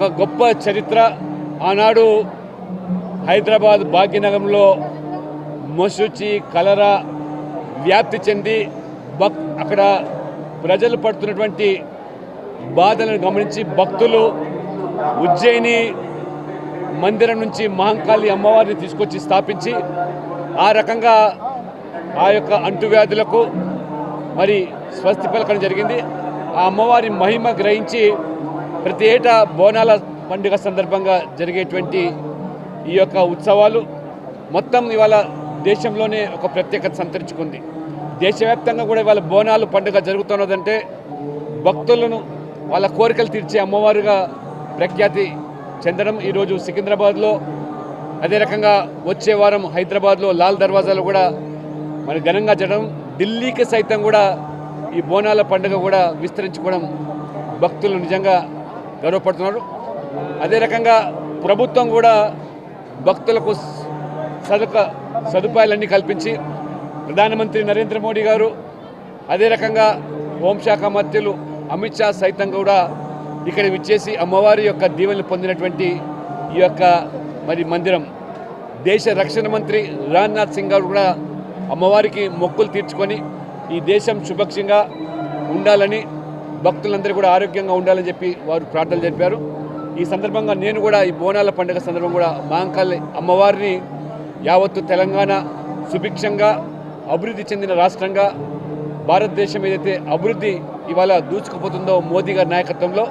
ఒక గొప్ప చరిత్ర ఆనాడు హైదరాబాద్ భాగ్యనగరంలో మొసూచి కలరా వ్యాప్తి చెంది భక్ అక్కడ ప్రజలు పడుతున్నటువంటి బాధలను గమనించి భక్తులు ఉజ్జయిని మందిరం నుంచి మహంకాళి అమ్మవారిని తీసుకొచ్చి స్థాపించి ఆ రకంగా ఆ యొక్క అంటువ్యాధులకు మరి స్వస్తి పలకడం జరిగింది. ఆ అమ్మవారి మహిమ గ్రహించి ప్రతి ఏటా బోనాల పండుగ సందర్భంగా జరిగేటువంటి ఈ యొక్క ఉత్సవాలు మొత్తం ఇవాళ దేశంలోనే ఒక ప్రత్యేకత సంతరించుకుంది. దేశవ్యాప్తంగా కూడా ఇవాళ బోనాలు పండుగ జరుగుతున్నదంటే భక్తులను వాళ్ళ కోరికలు తీర్చే అమ్మవారుగా ప్రఖ్యాతి చెందడం ఈరోజు సికింద్రాబాద్లో అదే రకంగా వచ్చే వారం హైదరాబాద్లో లాల్ దర్వాజాలో కూడా మరి ఘనంగా జరగడం ఢిల్లీకి సైతం కూడా ఈ బోనాల పండుగ కూడా విస్తరించుకోవడం భక్తులు నిజంగా గర్వపడుతున్నారు. అదే రకంగా ప్రభుత్వం కూడా భక్తులకు సదుక సదుపాయాలన్నీ కల్పించి ప్రధానమంత్రి నరేంద్ర మోడీ గారు అదే రకంగా హోంశాఖ మంత్రులు అమిత్ షా సైతం కూడా ఇక్కడ విచ్చేసి అమ్మవారి యొక్క దీవెనలు పొందినటువంటి ఈ యొక్క మరి మందిరం. దేశ రక్షణ మంత్రి రాజ్నాథ్ సింగ్ గారు కూడా అమ్మవారికి మొక్కులు తీర్చుకొని ఈ దేశం సుభక్షంగా ఉండాలని భక్తులందరూ కూడా ఆరోగ్యంగా ఉండాలని చెప్పి వారు ప్రార్థనలు జరిపారు. ఈ సందర్భంగా నేను కూడా ఈ బోనాల పండుగ సందర్భం కూడా మహంకాళి అమ్మవారిని యావత్తు తెలంగాణ సుభిక్షంగా అభివృద్ధి చెందిన రాష్ట్రంగా భారతదేశం ఏదైతే అభివృద్ధి ఇవాళ దూచుకుపోతుందో మోదీ గారి నాయకత్వంలో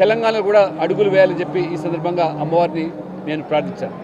తెలంగాణలో కూడా అడుగులు వేయాలని చెప్పి ఈ సందర్భంగా అమ్మవారిని నేను ప్రార్థించాను.